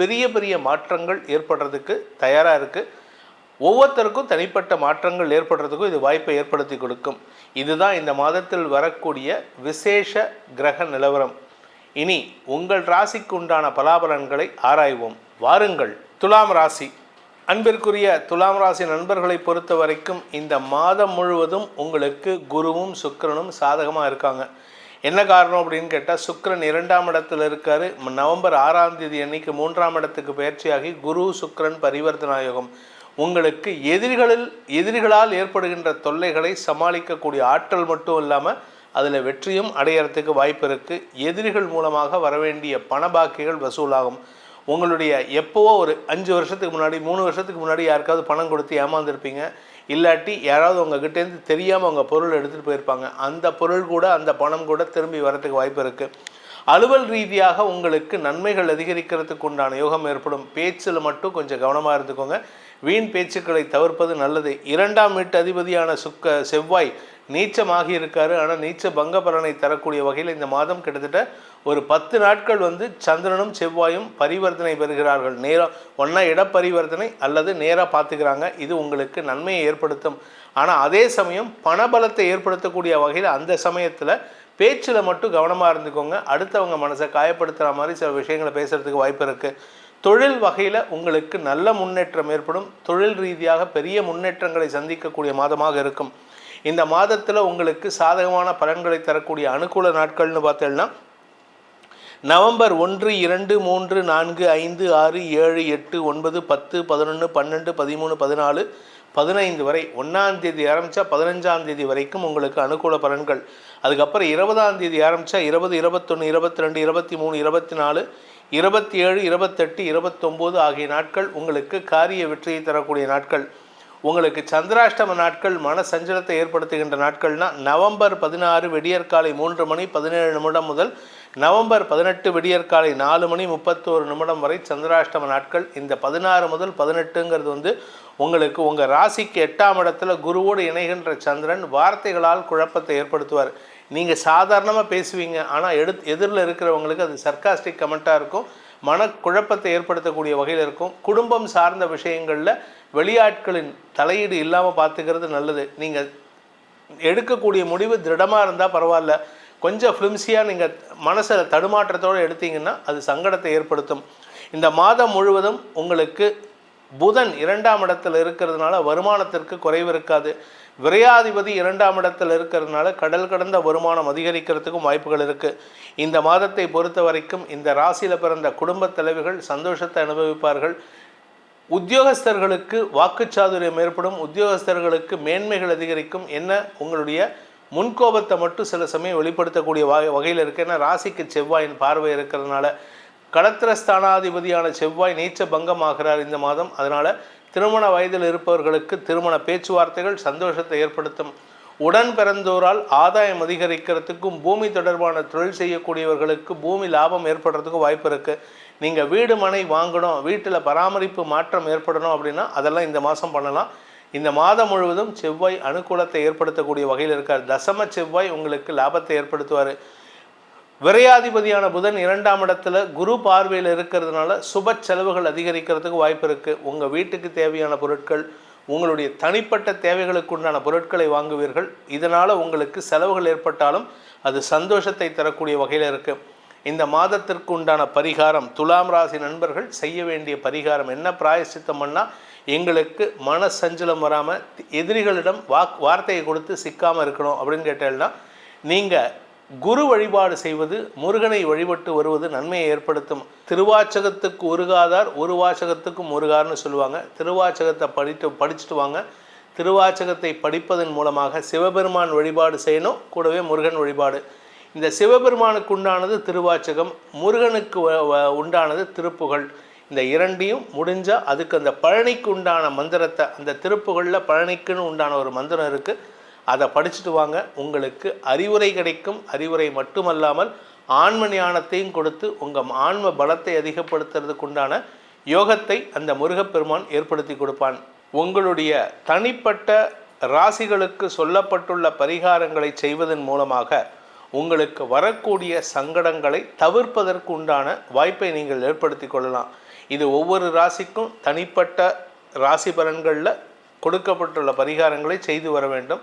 பெரிய பெரிய மாற்றங்கள் ஏற்படுறதுக்கு தயாராக இருக்குது ஒவ்வொருத்தருக்கும் தனிப்பட்ட மாற்றங்கள் ஏற்படுறதுக்கும் இது வாய்ப்பை ஏற்படுத்தி கொடுக்கும். இதுதான் இந்த மாதத்தில் வரக்கூடிய விசேஷ கிரக நிலவரம். இனி உங்கள் ராசிக்கு உண்டான பலாபலன்களை ஆராய்வோம். வாருங்கள். துலாம் ராசி. அன்பிற்குரிய துலாம் ராசி நண்பர்களை பொறுத்த வரைக்கும் இந்த மாதம் முழுவதும் உங்களுக்கு குருவும் சுக்கிரனும் சாதகமாக இருக்காங்க. என்ன காரணம் அப்படின்னு கேட்டால் சுக்ரன் இரண்டாம் இடத்துல இருக்கார். நவம்பர் ஆறாம் தேதி அன்னைக்கு மூன்றாம் இடத்துக்கு பயிற்சியாகி குரு சுக்ரன் பரிவர்த்தனா யோகம். உங்களுக்கு எதிரிகளில் எதிரிகளால் ஏற்படுகின்ற தொல்லைகளை சமாளிக்கக்கூடிய ஆற்றல் மட்டும் இல்லாமல் அதில் வெற்றியும் அடையறதுக்கு வாய்ப்பு இருக்குது எதிரிகள் மூலமாக வரவேண்டிய பண பாக்கிகள் வசூலாகும். உங்களுடைய எப்போவோ ஒரு அஞ்சு வருஷத்துக்கு முன்னாடி மூணு வருஷத்துக்கு முன்னாடி யாருக்காவது பணம் கொடுத்து ஏமாந்துருப்பீங்க. இல்லாட்டி யாராவது உங்ககிட்டேருந்து தெரியாமல் உங்கள் பொருள் எடுத்துகிட்டு போயிருப்பாங்க. அந்த பொருள் கூட அந்த பணம் கூட திரும்பி வரத்துக்கு வாய்ப்பு இருக்குது அலுவல் ரீதியாக உங்களுக்கு நன்மைகள் அதிகரிக்கிறதுக்கு உண்டான யோகம் ஏற்படும். பேச்சில் மட்டும் கொஞ்சம் கவனமாக இருந்துக்கோங்க. வீண் பேச்சுக்களை தவிர்ப்பது நல்லது. இரண்டாம் வீட்டு அதிபதியான சுக்க செவ்வாய் நீச்சமாகி இருக்காரு. ஆனால் நீச்ச பங்க பலனை தரக்கூடிய வகையில் இந்த மாதம் கிட்டத்தட்ட ஒரு பத்து நாட்கள் வந்து சந்திரனும் செவ்வாயும் பரிவர்த்தனை பெறுகிறார்கள். நேராக ஒன்றா இடப்பரிவர்த்தனை அல்லது நேராக பார்த்துக்கிறாங்க. இது உங்களுக்கு நன்மையை ஏற்படுத்தும். ஆனால் அதே சமயம் பணபலத்தை ஏற்படுத்தக்கூடிய வகையில் அந்த சமயத்தில் பேச்சில் மட்டும் கவனமாக இருந்துக்கோங்க. அடுத்தவங்க மனசை காயப்படுத்துகிற மாதிரி சில விஷயங்களை பேசுகிறதுக்கு வாய்ப்பு இருக்குது தொழில் வகையில் உங்களுக்கு நல்ல முன்னேற்றம் ஏற்படும். தொழில் ரீதியாக பெரிய முன்னேற்றங்களை சந்திக்கக்கூடிய மாதமாக இருக்கும். இந்த மாதத்தில் உங்களுக்கு சாதகமான பலன்களை தரக்கூடிய அனுகூல நாட்கள்னு பார்த்தேன்னா நவம்பர் ஒன்று இரண்டு மூன்று நான்கு ஐந்து ஆறு ஏழு எட்டு ஒன்பது பத்து பதினொன்று பன்னெண்டு பதிமூணு பதினாலு பதினைந்து வரை ஒன்றாம் தேதி ஆரம்பித்தா பதினஞ்சாம் தேதி வரைக்கும் உங்களுக்கு அனுகூல பலன்கள். அதுக்கப்புறம் இருபதாம் தேதி ஆரம்பித்தா இருபது இருபத்தொன்று இருபத்தி ரெண்டு இருபத்தி மூணு இருபத்தி நாலு இருபத்தி ஏழு இருபத்தெட்டு இருபத்தொம்போது ஆகிய நாட்கள் உங்களுக்கு காரிய வெற்றியை தரக்கூடிய நாட்கள். உங்களுக்கு சந்திராஷ்டம நாட்கள் மன சஞ்சலத்தை ஏற்படுத்துகின்ற நாட்கள்னால் நவம்பர் பதினாறு விடியற்காலை மூன்று மணி பதினேழு நிமிடம் முதல் நவம்பர் பதினெட்டு விடியற்காலை நாலு மணி முப்பத்தோரு நிமிடம் வரை சந்திராஷ்டம நாட்கள். இந்த பதினாறு முதல் பதினெட்டுங்கிறது வந்து உங்களுக்கு உங்கள் ராசிக்கு எட்டாம் இடத்துல குருவோடு இணைகின்ற சந்திரன் வார்த்தைகளால் குழப்பத்தை ஏற்படுத்துவார். நீங்கள் சாதாரணமாக பேசுவீங்க ஆனால் எடு எதிரில் இருக்கிறவங்களுக்கு அது சர்க்காஸ்டிக் கமெண்ட்டாக இருக்கும். மனக்குழப்பத்தை ஏற்படுத்தக்கூடிய வகையில் இருக்கும். குடும்பம் சார்ந்த விஷயங்களில் வெளியாட்களின் தலையீடு இல்லாமல் பார்த்துக்கிறது நல்லது. நீங்கள் எடுக்கக்கூடிய முடிவு திருடமாக இருந்தால் பரவாயில்ல. கொஞ்சம் ஃப்ளிம்ஸியாக நீங்கள் மனசில் தடுமாற்றத்தோடு எடுத்தீங்கன்னா அது சங்கடத்தை ஏற்படுத்தும். இந்த மாதம் முழுவதும் உங்களுக்கு புதன் இரண்டாம் இடத்தில் இருக்கிறதுனால வருமானத்திற்கு குறைவு இருக்காது. விரையாதிபதி இரண்டாம் இடத்தில் இருக்கிறதுனால கடல் கடந்த வருமானம் அதிகரிக்கிறதுக்கும் வாய்ப்புகள் இருக்குது இந்த மாதத்தை பொறுத்த வரைக்கும் இந்த ராசியில் பிறந்த குடும்பத் தலைவிகள் சந்தோஷத்தை அனுபவிப்பார்கள். உத்தியோகஸ்தர்களுக்கு வாக்குச்சாதுரியம் ஏற்படும். உத்தியோகஸ்தர்களுக்கு மேன்மைகள் அதிகரிக்கும். என்ன? உங்களுடைய முன்கோபத்தை மட்டும் சில சமயம் வெளிப்படுத்தக்கூடிய வகை வகையில் இருக்கு. ஏன்னா ராசிக்கு செவ்வாயின் பார்வை இருக்கிறதுனால களத்திர ஸ்தானாதிபதியான செவ்வாய் நீச்ச பங்கம் ஆகிறார் இந்த மாதம். அதனால் திருமண வயதில் இருப்பவர்களுக்கு திருமண பேச்சுவார்த்தைகள் சந்தோஷத்தை ஏற்படுத்தும். உடன் பிறந்தோரால் ஆதாயம் அதிகரிக்கிறதுக்கும் பூமி தொடர்பான தொழில் செய்யக்கூடியவர்களுக்கு பூமி லாபம் ஏற்படுறதுக்கும் வாய்ப்பு இருக்குது நீங்கள் வீடு மனை வாங்கணும் வீட்டில் பராமரிப்பு மாற்றம் ஏற்படணும் அப்படின்னா அதெல்லாம் இந்த மாதம் பண்ணலாம். இந்த மாதம் முழுவதும் செவ்வாய் அனுகூலத்தை ஏற்படுத்தக்கூடிய வகையில் இருக்கார். தசம செவ்வாய் உங்களுக்கு லாபத்தை ஏற்படுத்துவார். விரையாதிபதியான புதன் இரண்டாம் இடத்துல குரு பார்வையில் இருக்கிறதுனால சுப செலவுகள் அதிகரிக்கிறதுக்கு வாய்ப்பு இருக்குது உங்கள் வீட்டுக்கு தேவையான பொருட்கள் உங்களுடைய தனிப்பட்ட தேவைகளுக்கு உண்டான பொருட்களை வாங்குவீர்கள். இதனால் உங்களுக்கு செலவுகள் ஏற்பட்டாலும் அது சந்தோஷத்தை தரக்கூடிய வகையில் இருக்குது இந்த மாதத்திற்கு உண்டான பரிகாரம் துலாம் ராசி நண்பர்கள் செய்ய வேண்டிய பரிகாரம் என்ன பிராயசித்தம் பண்ணால் எங்களுக்கு மன சஞ்சலம் வராமல் எதிரிகளிடம் வாக் வார்த்தையை கொடுத்து சிக்காமல் இருக்கணும் அப்படின்னு கேட்டேன்னா நீங்கள் குரு வழிபாடு செய்வது முருகனை வழிபட்டு வருவது நன்மையை ஏற்படுத்தும். திருவாச்சகத்துக்கு உருகாதார் ஒரு வாசகத்துக்கும் உருகார்னு சொல்லுவாங்க. திருவாச்சகத்தை படித்து படிச்சுட்டு வாங்க. திருவாச்சகத்தை படிப்பதன் மூலமாக சிவபெருமான் வழிபாடு செய்யணும். கூடவே முருகன் வழிபாடு. இந்த சிவபெருமானுக்கு உண்டானது திருவாச்சகம் முருகனுக்கு வ- உண்டானது திருப்புகழ். இந்த இரண்டையும் முடிஞ்சால் அதுக்கு அந்த பழனிக்கு உண்டான மந்திரத்தை அந்த திருப்புகளில் பழனிக்குன்னு உண்டான ஒரு மந்திரம் இருக்குது அதை படிச்சுட்டு வாங்க. உங்களுக்கு அறிவுரை கிடைக்கும். அறிவுரை மட்டுமல்லாமல் ஆன்ம ஞானத்தையும் கொடுத்து உங்கள் ஆன்ம பலத்தை அதிகப்படுத்துறதுக்கு உண்டான யோகத்தை அந்த முருகப்பெருமான் ஏற்படுத்தி கொடுப்பான். உங்களுடைய தனிப்பட்ட ராசிகளுக்கு சொல்லப்பட்டுள்ள பரிகாரங்களை செய்வதன் மூலமாக உங்களுக்கு வரக்கூடிய சங்கடங்களை தவிர்ப்பதற்கு உண்டான வாய்ப்பை நீங்கள் ஏற்படுத்தி கொள்ளலாம். இது ஒவ்வொரு ராசிக்கும் தனிப்பட்ட ராசி பலன்களில் கொடுக்கப்பட்டுள்ள பரிகாரங்களை செய்து வர வேண்டும்.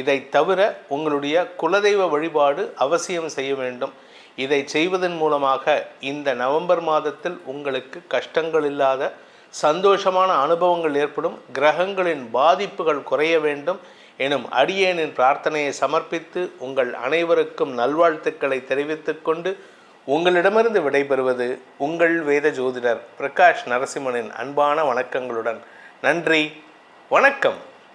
இதை தவிர உங்களுடைய குலதெய்வ வழிபாடு அவசியம் செய்ய வேண்டும். இதை செய்வதன் மூலமாக இந்த நவம்பர் மாதத்தில் உங்களுக்கு கஷ்டங்கள் இல்லாத சந்தோஷமான அனுபவங்கள் ஏற்படும் கிரகங்களின் பாதிப்புகள் குறைய வேண்டும் எனும் அடியேனின் பிரார்த்தனையை சமர்ப்பித்து உங்கள் அனைவருக்கும் நல்வாழ்த்துக்களை தெரிவித்துக் கொண்டு உங்களிடமிருந்து விடைபெறுவது உங்கள் வேத ஜோதிடர் பிரகாஷ் நரசிம்மனின் அன்பான வணக்கங்களுடன். நன்றி வணக்கம்.